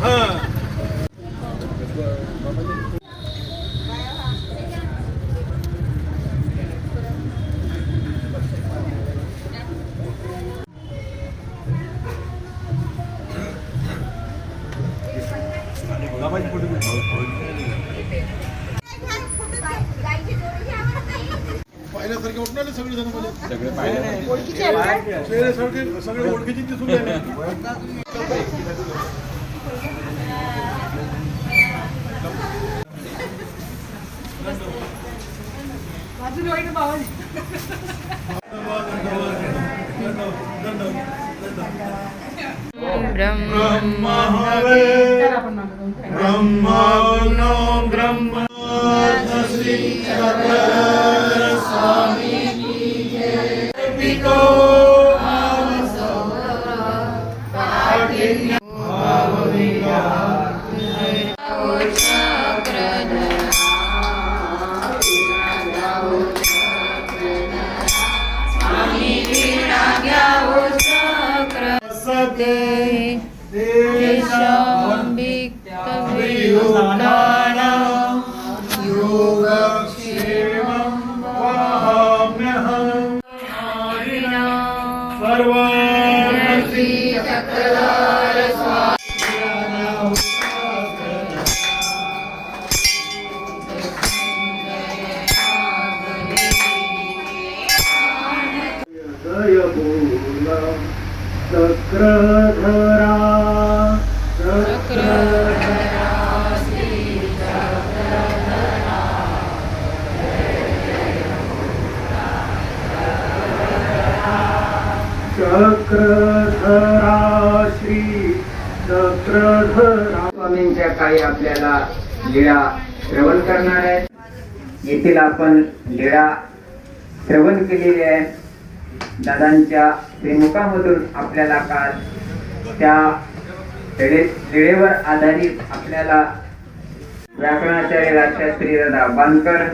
हा पाहिल्यासारखे उठणारे सगळे जण मध्ये चेहरे सारखे सगळे ओळखीचे दिसून അച്ഛനുമായിട്ട് പവൻ. ബ്രഹ്മ ബ്രഹ്മ चक्रधरा चक्रधरा श्री चक्रधरा स्वामींच्या काही आपल्याला लीळा श्रवण करणार आहेत. येथील आपण लीळा श्रवण केलेली आहे दादांच्या श्रीमुखामधून आपल्याला काल त्या वेळेवर आधारित आपल्याला व्याकरणाचार्य राजशास्त्री दादा बांधकर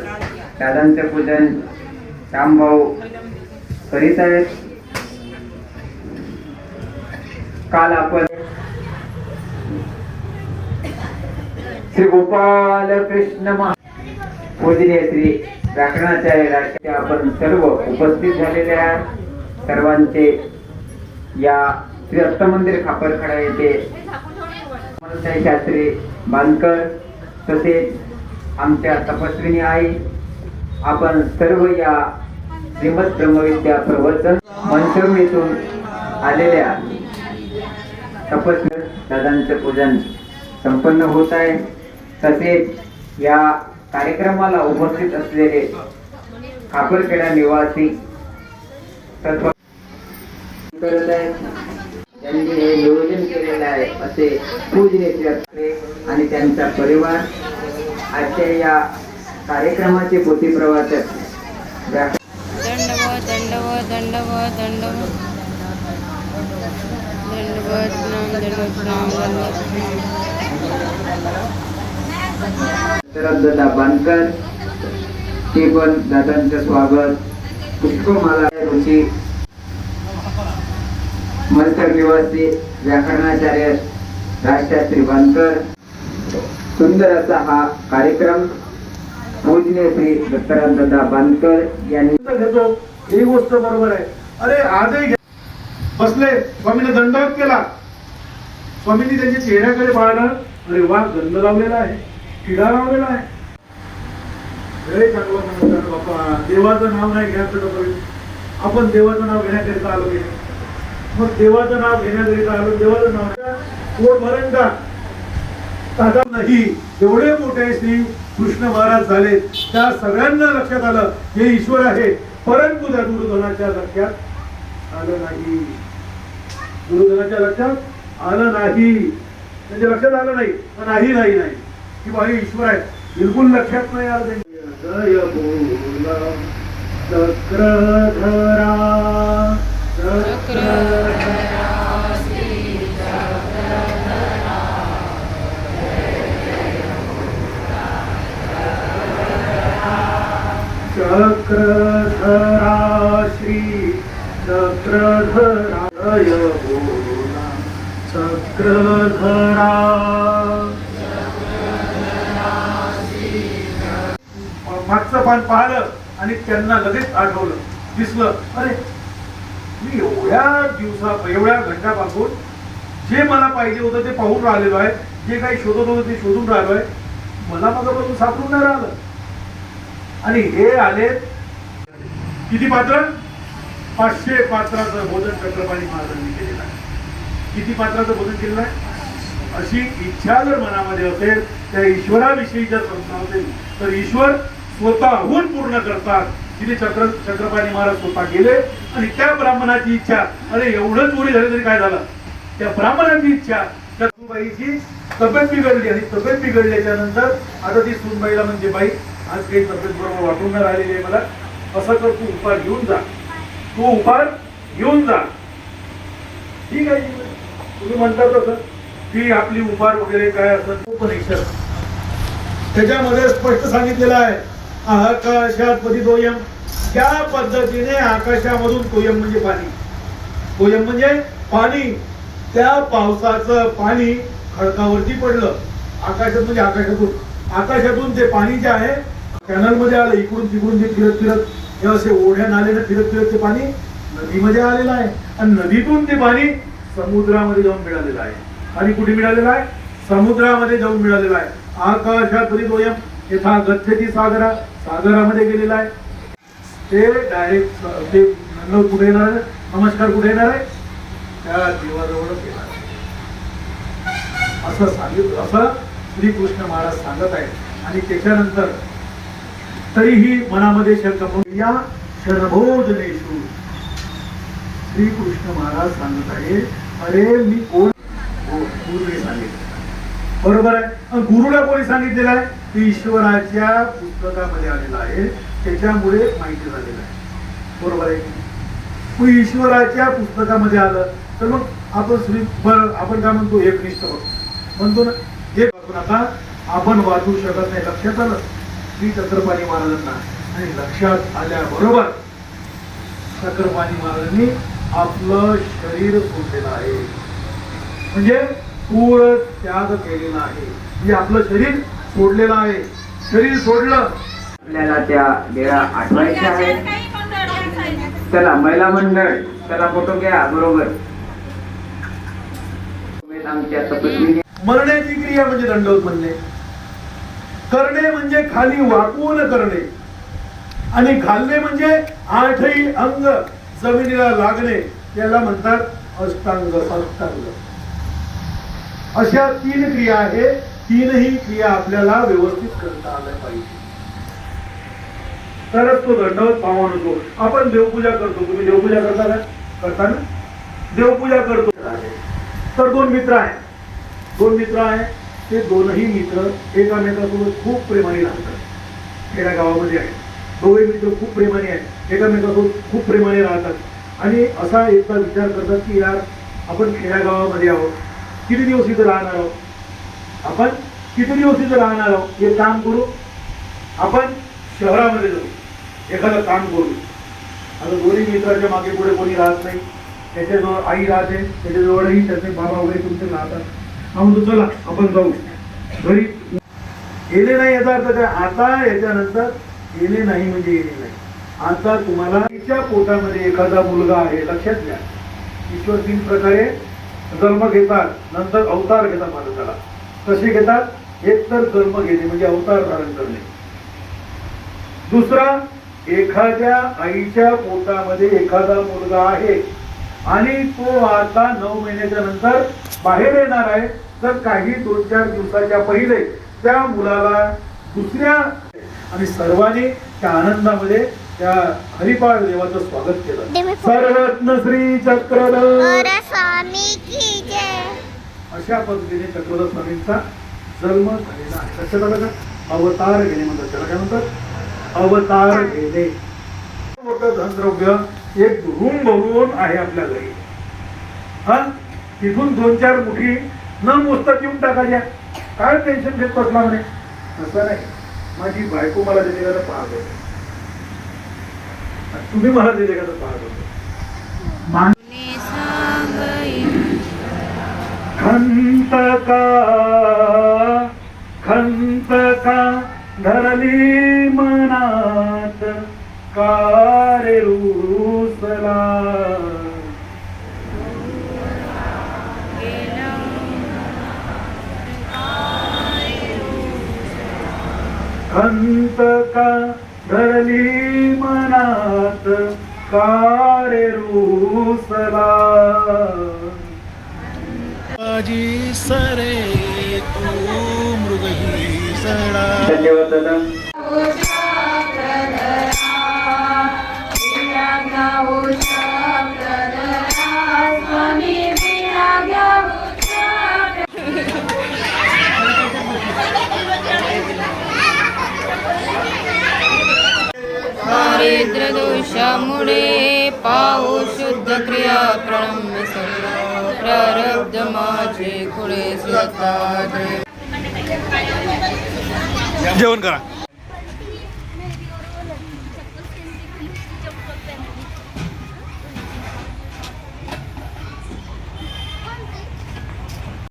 दादांचं पूजन रामभाऊ करीत आहेत काल आपण श्री गोपाल कृष्ण महा पूजनीय श्री व्याकरणाचार्य राष्ट्रीय आपण सर्व उपस्थित झालेल्या सर्वांचे या श्री अष्टमंदिर खापरखडा येथे शास्त्री बांधकर तसेच आमच्या तपस्विनी आई आपण सर्व या श्रीमद ब्रह्मविद्या प्रवचन मंचरूम येथून आलेल्या तपस्वी दादांचं पूजन संपन्न होत आहे. तसेच या कार्यक्रमाला उपस्थित असलेले खापरखेडा निवासी सर्व करत आहेत. त्यांनी हे नियोजन केलेलं आहे असे पूजनीय श्री आणि त्यांचा परिवार आजच्या या कार्यक्रमाचे पोथी प्रवाचक व्याक- दंडवत दंडवत दंडवत. दंडवत दंडवत प्रणाम दंडवत प्रणाम दादा बांधकर ते पण दादांचं स्वागत. पुष्पमाला ऋषी मंत्र निवासी व्याकरणाचार्य राजशास्त्री बांधकर सुंदर असा हा कार्यक्रम पूजनीय श्री दत्तराम दादा बांधकर यांनी घेतो. ही गोष्ट बरोबर आहे. अरे आजही बसले. स्वामीने दंडवत केला. स्वामींनी त्यांच्या चेहऱ्याकडे पाहणं अरे वा गंध लावलेला आहे. किडा लावलेला आहे. लय चांगलं म्हणतात बाप्पा. देवाचं नाव नाही घ्यायचं का आपण देवाचं नाव घेण्याकरिता आलो की मग देवाचं नाव घेण्याकरिता आलो देवाचं नाव कोण पोट भरण का? दादा नाही. एवढे मोठे श्री कृष्ण महाराज झाले. त्या सगळ्यांना लक्षात आलं हे ईश्वर आहे. परंतु त्या दुर्धनाच्या लक्षात आलं नाही. दुर्धनाच्या लक्षात आलं नाही. त्यांच्या लक्षात आलं नाही पण नाही नाही नाही. की बा हे ईश्वर आहेत. बिलकुल लक्षात नाही आलं त्यांनी चक्रधरा चक्रधरा श्री चक्रधरा बोला चक्रधरा. मागचं पान पाहिलं आणि त्यांना लगेच आठवलं. दिसलं अरे मी एवढ्या दिवसा एवढ्या घंटापासून जे मला पाहिजे होतं ते पाहून राहिलेलो आहे जे काही शोधत होतं ते शोधून राहिलो आहे. मला मागापासून सापडून नाही राहिलं. आणि हे आले किती पात्र? पाचशे पात्राचं भोजन चक्रपाणी महाराजांनी केलेलं आहे. किती पात्राचं भोजन केलेलं आहे? अशी इच्छा जर मनामध्ये असेल त्या ईश्वराविषयी जर संस्था असेल तर ईश्वर स्वतःहून पूर्ण करतात. तिथे छत्र छत्रपती महाराज स्वतः गेले आणि त्या ब्राह्मणाची इच्छा अरे एवढं चोरी झाली तरी काय झालं? त्या ब्राह्मणाची इच्छा त्या सुनबाईची तब्येत बिघडली आणि तब्येत बिघडल्याच्या नंतर आता ती सुनबाईला म्हणजे बाई आज काही तब्येत बरोबर वाटून नाही राहिलेली आहे मला. असं कर तू उपाय घेऊन जा. तू उपाय घेऊन जा. ठीक आहे. तुम्ही म्हणता तसं. की आपली उपार वगैरे काय असं उपनिषद त्याच्यामध्ये स्पष्ट सांगितलेलं आहे. आकाशात पतितोयम त्या पद्धतीने आकाशामधून कोयम म्हणजे पाणी. कोयम म्हणजे पाणी. त्या पावसाचं पाणी खडकावरती पडलं. आकाशात म्हणजे आकाशातून. आकाशातून ते पाणी जे आहे कॅनलमध्ये आलं इकडून तिकडून जे फिरत फिरत हे असे ओढ्या नाल्यानं फिरत फिरत ते पाणी नदीमध्ये आलेलं आहे. आणि नदीतून ते पाणी समुद्रामध्ये जाऊन मिळालेलं आहे. आणि कुठे मिळालेलं आहे? समुद्रामध्ये जाऊन मिळालेलं आहे. आकाशात परितोयम यथा गच्छती सागरा. सागरामध्ये गेलेला आहे. ते डायरेक्ट ते नंद कुठे येणार नमस्कार कुठे येणार आहे? त्या देवाजवळच येणार असं सांगितलं असं श्रीकृष्ण महाराज सांगत आहेत. आणि त्याच्यानंतर तरीही मनामध्ये शंका या शरभोजनेशू श्रीकृष्ण महाराज सांगत आहे अरे मी कोण हो, पूर्वी सांगितलं. बरोबर आहे? गुरुला कोणी सांगितलेलं आहे? ते ईश्वराच्या पुस्तकामध्ये आलेलं आहे त्याच्यामुळे माहिती झालेलं आहे. बरोबर आहे? की मग ईश्वराच्या पुस्तकामध्ये आलं तर मग आपण श्री आपण काय म्हणतो? एक निष्ठ म्हणतो ना एक आपण आता आपण वाचू शकत नाही. लक्षात आलं? श्री छत्रपाणी महाराजांना. आणि लक्षात आल्याबरोबर चक्रपाणी महाराजांनी आपलं शरीर सोडलेलं आहे. म्हणजे पूर्ण त्याग केलेला आहे. म्हणजे आपलं शरीर सोडलेलं आहे. शरीर सोडलं. आपल्याला त्या डेरा आठवायच्या आहेत. चला महिला मंडळ चला फोटो घ्या बरोबर. मरण्याची क्रिया म्हणजे दंडवत म्हणणे करणे म्हणजे खाली वाकवून करणे. आणि घालणे म्हणजे आठही अंग जमिनीला लागणे. त्याला म्हणतात अष्टांग अष्टांग. अशा तीन क्रिया आहे तीनही क्रिया आपल्याला व्यवस्थित करता आल्या पाहिजे. तरच तो दंडवत पावा होतो. आपण देवपूजा करतो. तुम्ही देवपूजा करता का? करता ना? देवपूजा करतो. तर दोन मित्र आहेत. दोन मित्र आहे ते दोनही मित्र एकामेकासोबत खूप प्रेमाने राहतात. खेड्या गावामध्ये आहे दोघे मित्र खूप प्रेमाने आहेत. एकामेकासोबत खूप प्रेमाने राहतात. आणि असा एकदा विचार करतात की यार आपण खेड्या गावामध्ये आहोत. किती दिवस इथं राहणार आहोत? आपण किती दिवस इथं राहणार आहोत? हे काम करू. आपण शहरामध्ये जाऊ. एखादं काम करू. आता दोन्ही मित्राच्या मागे पुढे कोणी राहत नाही. त्याच्याजवळ आई राहते. त्याच्याजवळही त्याचे बाबा वगैरे तुमचे राहतात. हा म्हणतो चला आपण जाऊ. घरी गेले नाही याचा अर्थ काय? आता याच्यानंतर गेले नाही म्हणजे गेले नाही. आता तुम्हाला तिच्या पोटामध्ये एखादा मुलगा आहे लक्षात घ्या. ईश्वर तीन प्रकारे जन्म घेतात नंतर अवतार घेतात माणसाला. कसे घेतात? एक तर जन्म घेणे म्हणजे अवतार धारण करणे. दुसरा एखाद्या आईच्या पोटामध्ये एखादा मुलगा आहे आणि तो आता नऊ महिन्याच्या नंतर बाहेर येणार आहे तर काही दोन चार दिवसाच्या पहिले त्या मुलाला दुसऱ्या आणि सर्वांनी त्या आनंदामध्ये त्या हरिपाळ देवाचं स्वागत केलं. सर्वरत्न श्री चक्रधर. स्वामी की जय. अशा पद्धतीने चक्रधर स्वामींचा जन्म झालेला आहे. लक्षात आलं का? अवतार घेणे म्हणतात त्याला काय म्हणतात? अवतार घेणे. मोठं धनद्रव्य एक रूम भरून आहे आपल्या घरी. हा? तिथून दोन चार मुठी न मोजता देऊन टाकायच्या काय टेन्शन घेत बसला म्हणे? असं नाही. माझी बायको मला दिली का तर पाहत. होते तुम्ही मला दिले का तर पाहत होते. खंत का खंत का धरली मनात कारे रुसला. खंत का धरली मनात कारे रुसला. माझी सरे तू मृगही सडा. धन्यवाद दादा. दोषामुळे पाऊ शुद्ध क्रिया प्रणम्य सर्व प्रारब्ध माझे कुळे स्वतः जेवण करा.